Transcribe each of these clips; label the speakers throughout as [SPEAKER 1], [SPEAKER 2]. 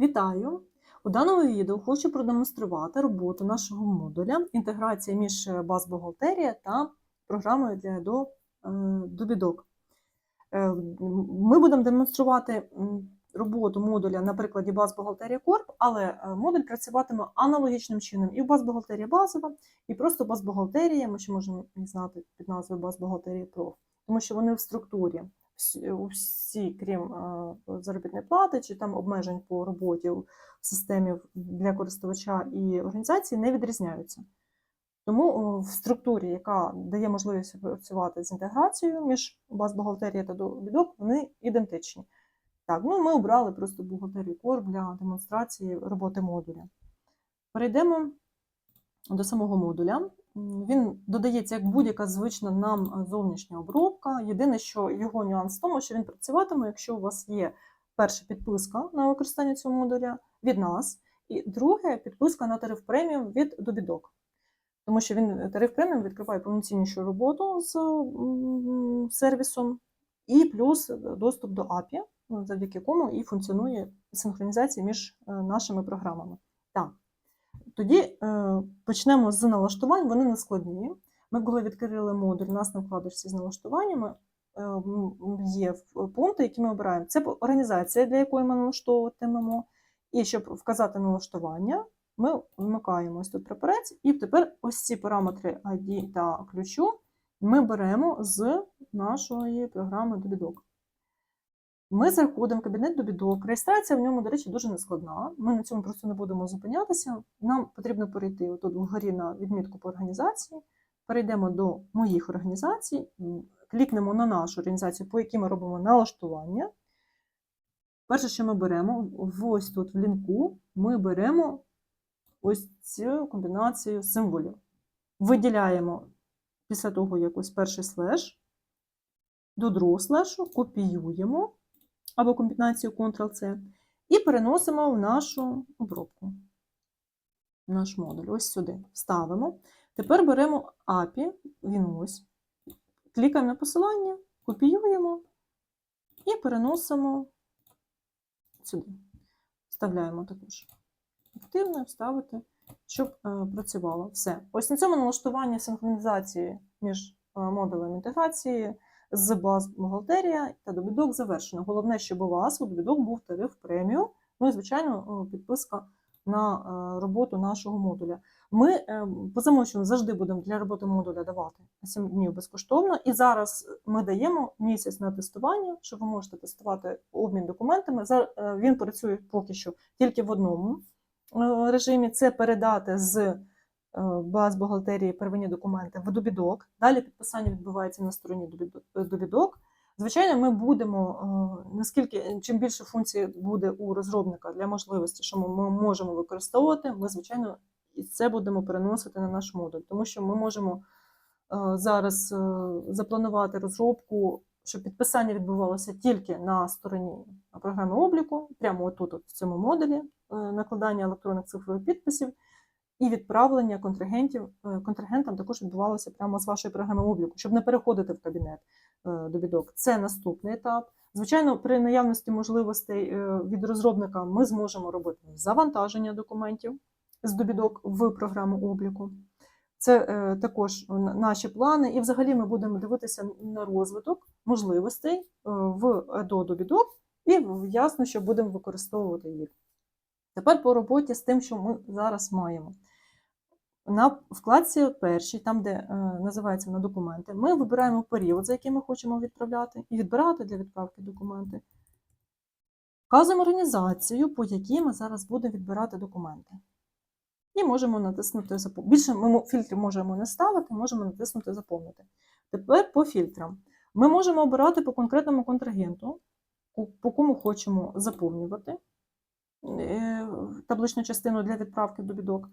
[SPEAKER 1] Вітаю! У даному відео хочу продемонструвати роботу нашого модуля інтеграція між баз бухгалтерія та програмою для до е. Е, Ми будемо демонструвати роботу модуля на прикладі баз бухгалтерія Корп, але е, модуль працюватиме аналогічним чином і в баз бухгалтерія базова, і просто баз бухгалтерія, ми ще можемо знати під назвою баз бухгалтерія проф, тому що вони в структурі усі, крім заробітної плати чи там обмежень по роботі в системі для користувача і організації, не відрізняються. Тому в структурі, яка дає можливість працювати з інтеграцією між баз бухгалтерія та довідок, вони ідентичні. Так, ну ми обрали просто бухгалтерію Core для демонстрації роботи модуля. Перейдемо до самого модуля. Він додається як будь-яка звична нам зовнішня обробка. Єдине, що його нюанс в тому, що він працюватиме, якщо у вас є перша підписка на використання цього модуля від нас, і друге підписка на тариф преміум від Добідок. Тому що він тариф преміум відкриває повноціннішу роботу з сервісом, і плюс доступ до ну, завдяки якому і функціонує синхронізація між е, нашими програмами. Так. Тоді е, почнемо з налаштувань, вони не складні. Ми коли відкрили модуль, у нас на вкладочці з налаштуваннями е, є пункти, які ми обираємо. Це організація, для якої ми налаштовуватимемо. І щоб вказати налаштування, ми вмикаємо ось тут прапорець, і тепер ось ці параметри ID та ключу ми беремо з нашої програми Добідок. Ми заходимо в кабінет Добідок. Реєстрація в ньому, до речі, дуже нескладна. Ми на цьому просто не будемо зупинятися. Нам потрібно перейти тут вгорі на відмітку по організації, перейдемо до моїх організацій, клікнемо на нашу організацію, по якій ми робимо налаштування. Перше, що ми беремо, ось тут в лінку, ми беремо ось цю комбінацію символів. Виділяємо після того, як ось перший слеш, до другого слешу, копіюємо або комбінацію Ctrl-C і переносимо в нашу обробку, в наш модуль. Ось сюди. Ставимо. Тепер беремо API, він ось, клікаємо на посилання, копіюємо і переносимо сюди. Вставляємо також активно, вставити, щоб е, працювало. Все. Ось на цьому налаштування синхронізації між е, модулем інтеграції з баз бухгалтерія та добідок завершено. Головне, щоб у вас у добідок був тариф преміум, ну і, звичайно, підписка на е, роботу нашого модуля. Ми е, по замовченню завжди будемо для роботи модуля давати 7 днів безкоштовно. І зараз ми даємо місяць на тестування, що ви можете тестувати обмін документами. Е, Він працює поки що тільки в одному режимі: це передати з баз бухгалтерії первинні документи в Добідок. Далі підписання відбувається на стороні Добідо- Добідок. Звичайно, ми будемо, е, наскільки чим більше функцій буде у розробника для можливості, що ми можемо використовувати, ми, звичайно, і це будемо переносити на наш модуль, тому що ми можемо е, зараз е, запланувати розробку, щоб підписання відбувалося тільки на стороні програми обліку, прямо отут, от в цьому модулі, е, накладання електронних цифрових підписів. І відправлення контрагентів е, контрагентам також відбувалося прямо з вашої програми обліку, щоб не переходити в кабінет е, добідок. Це наступний етап. Звичайно, при наявності можливостей е, від розробника ми зможемо робити завантаження документів з добідок в програму обліку. Це також наші плани, і взагалі ми будемо дивитися на розвиток можливостей в до добідок, і ясно, що будемо використовувати їх. Тепер по роботі з тим, що ми зараз маємо. На вкладці першій, там, де е, називається на документи, ми вибираємо період, за який ми хочемо відправляти, і відбирати для відправки документи. Вказуємо організацію, по якій ми зараз будемо відбирати документи. І можемо натиснути заповнити. Більше ми фільтрів можемо не ставити, можемо натиснути заповнити. Тепер по фільтрам. Ми можемо обирати по конкретному контрагенту, по кому хочемо заповнювати е, табличну частину для відправки до бідок.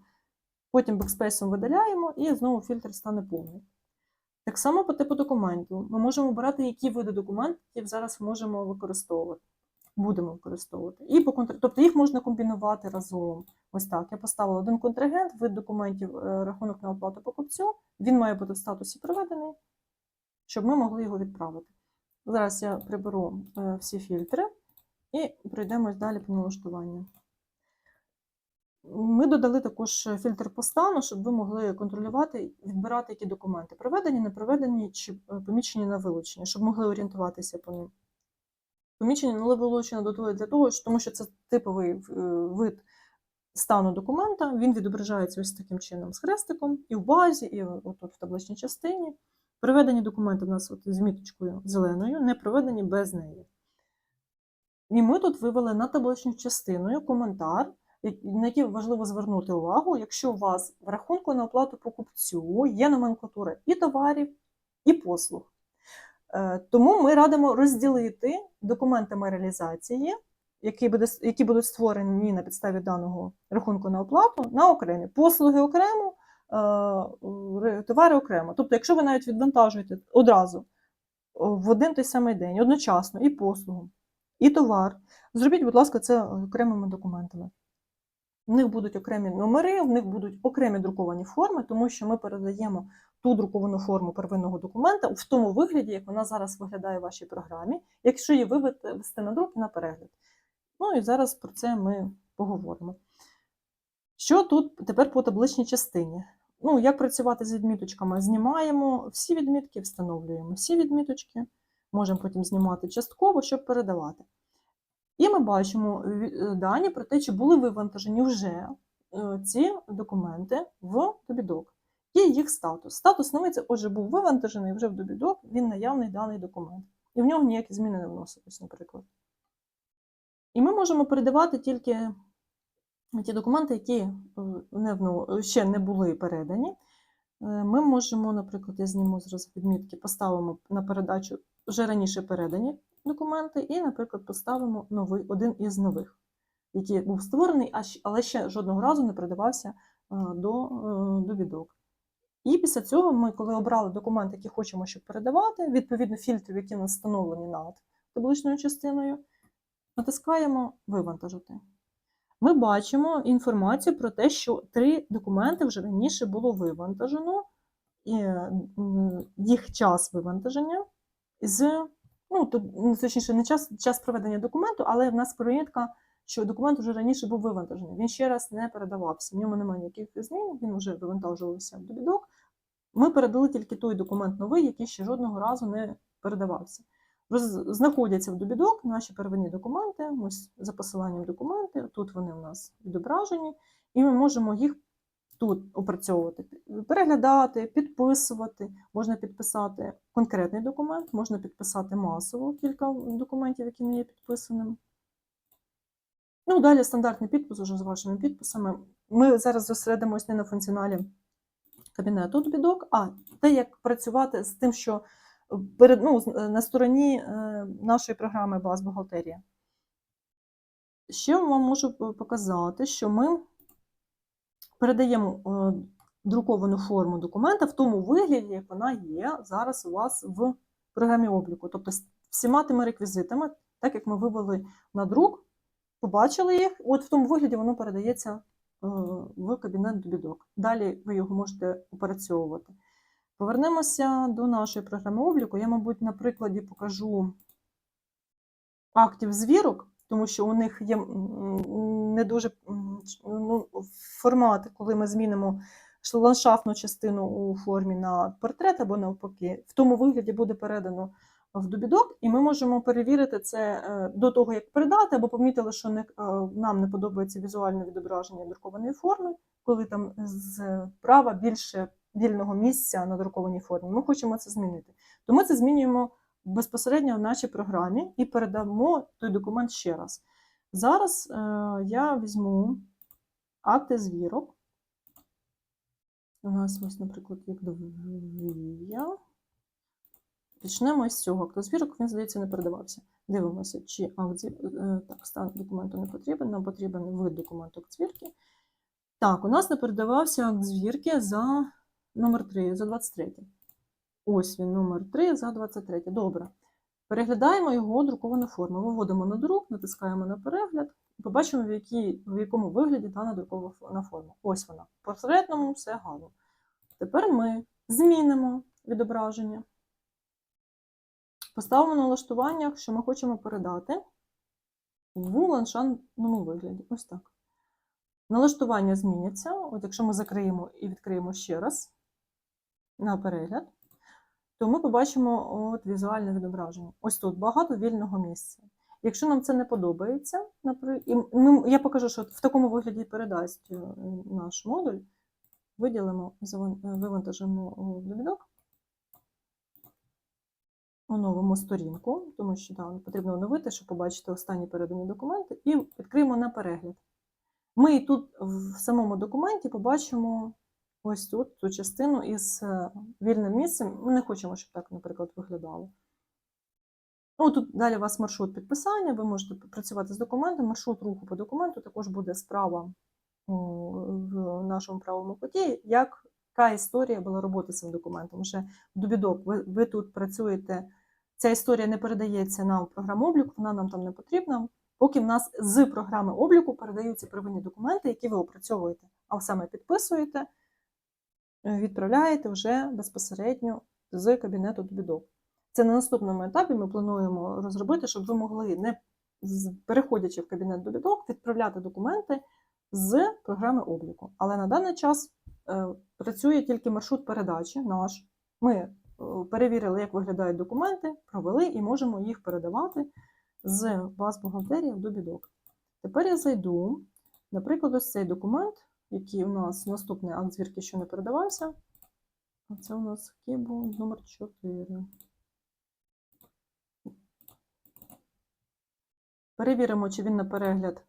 [SPEAKER 1] Потім бекспейсом видаляємо і знову фільтр стане повний. Так само по типу документу. Ми можемо обирати, які види документів зараз можемо використовувати, будемо використовувати. І по контр... Тобто їх можна комбінувати разом. Ось так. Я поставила один контрагент, вид документів, е, рахунок на оплату покупцю. Він має бути в статусі проведений, щоб ми могли його відправити. Зараз я приберу е, всі фільтри і пройдемось далі по налаштуванню. Ми додали також фільтр по стану, щоб ви могли контролювати, відбирати які документи проведені, не проведені чи е, помічені на вилучення, щоб могли орієнтуватися по ним. Помічені на вилучення до того для того, тому що це типовий е, вид стану документа, він відображається ось таким чином з хрестиком і в базі, і отут в табличній частині. Проведені документи в нас от з міточкою зеленою, не проведені без неї. І ми тут вивели на табличну частиною коментар, на який важливо звернути увагу, якщо у вас в рахунку на оплату покупцю є номенклатура і товарів, і послуг. Е, Тому ми радимо розділити документами реалізації, які, буде, які будуть створені на підставі даного рахунку на оплату, на окремі послуги окремо, е, товари окремо. Тобто, якщо ви навіть відвантажуєте одразу в один той самий день, одночасно і послугу, і товар, зробіть, будь ласка, це окремими документами. В них будуть окремі номери, в них будуть окремі друковані форми, тому що ми передаємо ту друковану форму первинного документа в тому вигляді, як вона зараз виглядає в вашій програмі, якщо її вивести на друк і на перегляд. Ну і зараз про це ми поговоримо. Що тут тепер по табличній частині? Ну, як працювати з відміточками? Знімаємо всі відмітки, встановлюємо всі відміточки, можемо потім знімати частково, щоб передавати. І ми бачимо е, дані про те, чи були вивантажені вже е, ці документи в добідок. Є їх статус. Статус новий отже, був вивантажений вже в добідок, він наявний даний документ. І в нього ніякі зміни не вносились, наприклад. І ми можемо передавати тільки ті документи, які е, не ще не були передані. Е, Ми можемо, наприклад, я зніму зараз відмітки, поставимо на передачу вже раніше передані документи, і, наприклад, поставимо новий, один із нових, який був створений, але ще жодного разу не передавався е, до, е, до відок. І після цього ми, коли обрали документи, які хочемо, щоб передавати, відповідно фільтрів, які встановлені над табличною частиною, натискаємо Вивантажити. Ми бачимо інформацію про те, що три документи вже раніше було вивантажено, їх час вивантаження з, ну, то, ну, точніше, не час, час проведення документу, але в нас примітка, що документ вже раніше був вивантажений. Він ще раз не передавався. В ньому немає ніяких змін, він вже вивантажувався в добідок. Ми передали тільки той документ новий, який ще жодного разу не передавався. Знаходяться в добідок наші первинні документи, ось за посиланням документи, тут вони у нас відображені, і ми можемо їх тут опрацьовувати, переглядати, підписувати. Можна підписати конкретний документ, можна підписати масово кілька документів, які не є підписаними. Ну, далі стандартний підпис уже з вашими підписами. Ми зараз зосередимось не на функціоналі кабінету добідок, а те, як працювати з тим, що перед, ну, на стороні е, нашої програми Баз бухгалтерія. Ще вам можу показати, що ми передаємо е, друковану форму документа в тому вигляді, як вона є зараз у вас в програмі обліку. Тобто всіма тими реквізитами, так як ми вивели на друк, побачили їх, от в тому вигляді воно передається е, в кабінет добідок. Далі ви його можете опрацьовувати. Повернемося до нашої програми обліку. Я, мабуть, на прикладі покажу актів звірок, тому що у них є не дуже ну, формат, коли ми змінимо ландшафтну частину у формі на портрет або навпаки, в тому вигляді буде передано в добідок, і ми можемо перевірити це е, до того, як передати, або помітили, що не, е, нам не подобається візуальне відображення друкованої форми, коли там зправа більше вільного місця на друкованій формі. Ми хочемо це змінити. То ми це змінюємо безпосередньо в нашій програмі і передамо той документ ще раз. Зараз е, я візьму акти звірок. У нас ось, наприклад, як довія. Почнемо з цього акту звірок, він, здається, не передавався. Дивимося, чи акт е, так, стан документу не потрібен, нам потрібен вид документу акт звірки. Так, у нас не передавався акт звірки за номер 3, за 23. Ось він, номер 3 за 23. Добре. Переглядаємо його друковану форму. Виводимо на друк, натискаємо на перегляд побачимо, в, якій, в якому вигляді дана друкована форма. Ось вона. В портретному все гарно. Тепер ми змінимо відображення. Поставимо на налаштуваннях, що ми хочемо передати в ландшафтному вигляді. Ось так. Налаштування зміняться. От якщо ми закриємо і відкриємо ще раз на перегляд, то ми побачимо от візуальне відображення. Ось тут багато вільного місця. Якщо нам це не подобається, і ми, я покажу, що в такому вигляді передасть е, наш модуль, виділимо, е, вивантажимо у довідок, оновимо сторінку, тому що да, потрібно оновити, щоб побачити останні передані документи, і відкриємо на перегляд. Ми тут в самому документі побачимо ось тут цю частину із е, вільним місцем. Ми не хочемо, щоб так, наприклад, виглядало. Ну, тут далі у вас маршрут підписання, ви можете працювати з документом, маршрут руху по документу також буде справа в нашому правому куті, як яка історія була роботи з цим документом. Вже добідок ви, ви тут працюєте, ця історія не передається нам в програму обліку, вона нам там не потрібна, поки в нас з програми обліку передаються первинні документи, які ви опрацьовуєте, а саме підписуєте, е, відправляєте вже безпосередньо з кабінету добідок. Це на наступному етапі ми плануємо розробити, щоб ви могли, не переходячи в кабінет довідок, відправляти документи з програми обліку. Але на даний час е, працює тільки маршрут передачі наш. Ми е, перевірили, як виглядають документи, провели і можемо їх передавати з баз бухгалтерії в добідок. Тепер я зайду, наприклад, ось цей документ, який у нас наступний акт звірки, що не передавався. Це у нас кібу номер 4. Перевіримо, чи він на перегляд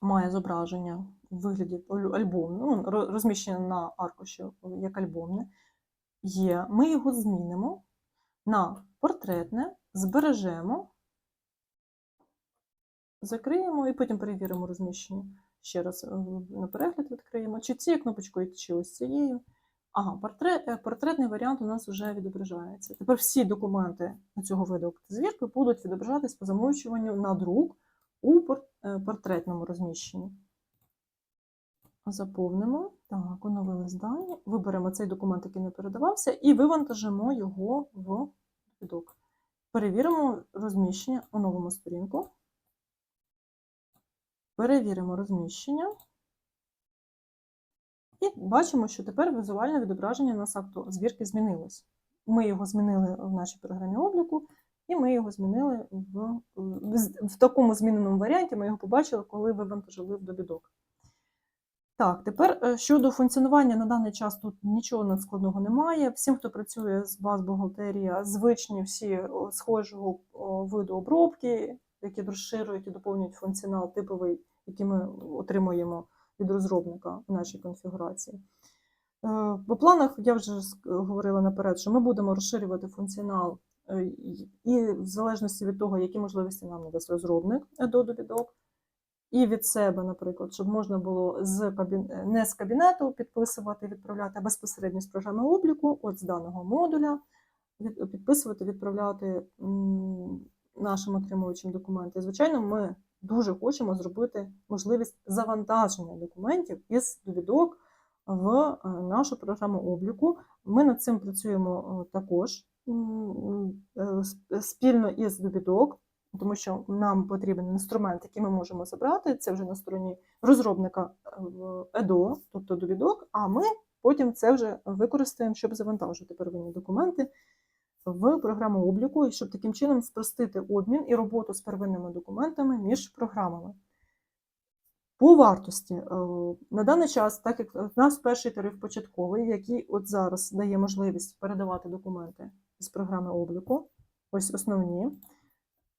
[SPEAKER 1] має зображення в вигляді аль- альбомного, ну, ро- розміщене на аркуші як альбомне. Є. Ми його змінимо на портретне, збережемо, закриємо і потім перевіримо розміщення. Ще раз е, на перегляд відкриємо. Чи цією кнопочкою, чи ось цією. Ага, портрет, е, портретний варіант у нас вже відображається. Тепер всі документи цього виду звірки будуть відображатись по замовчуванню на друк у е, портретному розміщенні. Заповнимо. Так, оновили здання. Виберемо цей документ, який не передавався, і вивантажимо його в відок. Перевіримо розміщення, оновимо сторінку. Перевіримо розміщення. І бачимо, що тепер візуальне відображення у нас акту звірки змінилось. Ми його змінили в нашій програмі обліку, і ми його змінили в, в, такому зміненому варіанті. Ми його побачили, коли вивантажили в добідок. Так, тепер е, щодо функціонування на даний час тут нічого надскладного немає. Всім, хто працює з баз бухгалтерія, звичні всі схожого виду обробки, які розширюють і доповнюють функціонал типовий, який ми отримуємо від розробника в нашій конфігурації. Е, По планах я вже говорила наперед, що ми будемо розширювати функціонал е, і- в залежності від того, які можливості нам надасть розробник до довідок, і від себе, наприклад, щоб можна було з не з кабінету підписувати, відправляти, а безпосередньо з програми обліку, от з даного модуля, підписувати, відправляти нашим отримувачам документи. Звичайно, ми дуже хочемо зробити можливість завантаження документів із довідок в е, нашу програму обліку. Ми над цим працюємо е, також е, сп- спільно із довідок, тому що нам потрібен інструмент, який ми можемо забрати. Це вже на стороні розробника ЕДО, тобто довідок, а ми потім це вже використаємо, щоб завантажити первинні документи в програму обліку, щоб таким чином спростити обмін і роботу з первинними документами між програмами. По вартості е, на даний час, так як в нас перший тариф початковий, який от зараз дає можливість передавати документи з програми обліку, ось основні,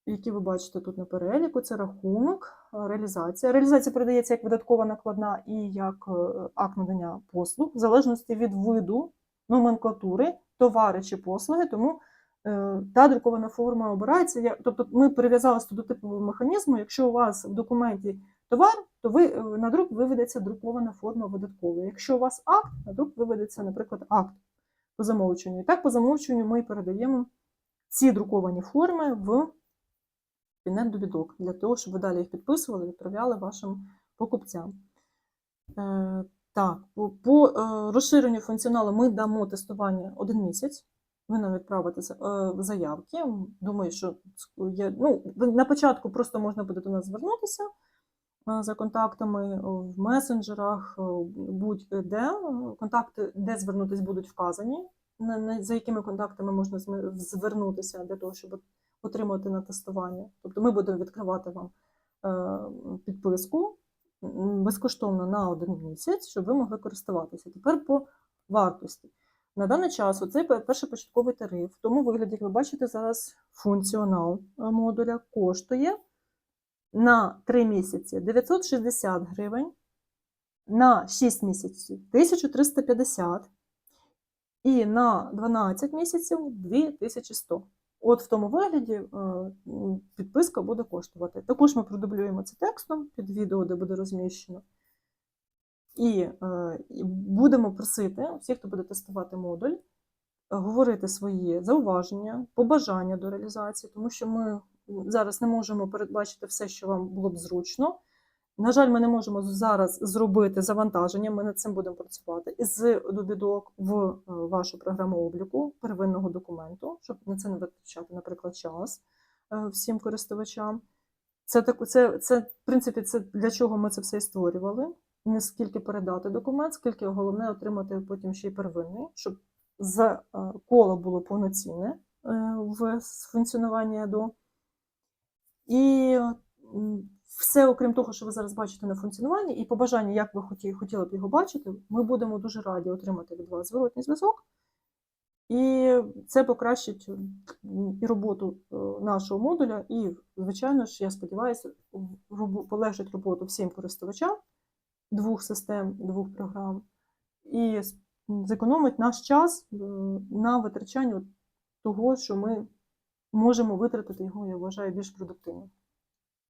[SPEAKER 1] які ви бачите тут на переліку, це рахунок, е, реалізація. Реалізація передається як видаткова накладна і як е, акт надання послуг, в залежності від виду номенклатури, товари чи послуги, тому е, та друкована форма обирається. Тобто ми прив'язалися до типового механізму. Якщо у вас в документі товар, то ви, е, на друк виведеться друкована форма видаткової. Якщо у вас акт, на друк виведеться, наприклад, акт по замовчуванню. І так по замовчуванню ми передаємо ці друковані форми в кабінет довідок для того, щоб ви далі їх підписували, і відправляли вашим покупцям. Е, так, по, по е, розширенню функціоналу ми дамо тестування один місяць. Ви нам відправите е, заявки. Думаю, що є, ну, на початку просто можна буде до нас звернутися. е, за контактами в месенджерах, е, будь-де. Е, Контакти, де звернутися, будуть вказані, за якими контактами можна звернутися для того, щоб отримати на тестування. Тобто ми будемо відкривати вам е, підписку безкоштовно на один місяць, щоб ви могли користуватися. Тепер по вартості. На даний час оцей пе- першопочатковий тариф, в тому вигляді, як ви бачите зараз, функціонал е, модуля коштує на 3 місяці 960 гривень, на 6 місяців 1350 і на 12 місяців 2100. От в тому вигляді е, підписка буде коштувати. Також ми продублюємо це текстом під відео, де буде розміщено. І, е, будемо просити всіх, хто буде тестувати модуль, говорити свої зауваження, побажання до реалізації, тому що ми зараз не можемо передбачити все, що вам було б зручно. На жаль, ми не можемо зараз зробити завантаження, ми над цим будемо працювати з добідок в е, вашу програму обліку первинного документу, щоб на це не витрачати, наприклад, час е, всім користувачам. Це, так, це, це, в принципі, це для чого ми це все і створювали. Не скільки передати документ, скільки головне отримати потім ще й первинний, щоб з е, коло було повноцінне в функціонуванні АДО. І все, окрім того, що ви зараз бачите на функціонуванні, і побажання, як ви хоті- хотіли б його бачити, ми будемо дуже раді отримати від вас зворотній зв'язок. І це покращить і роботу е, нашого модуля, і, звичайно ж, я сподіваюся, полегшить роботу всім користувачам двох систем, двох програм, і зекономить наш час е, на витрачання того, що ми можемо витратити його, я вважаю, більш продуктивно.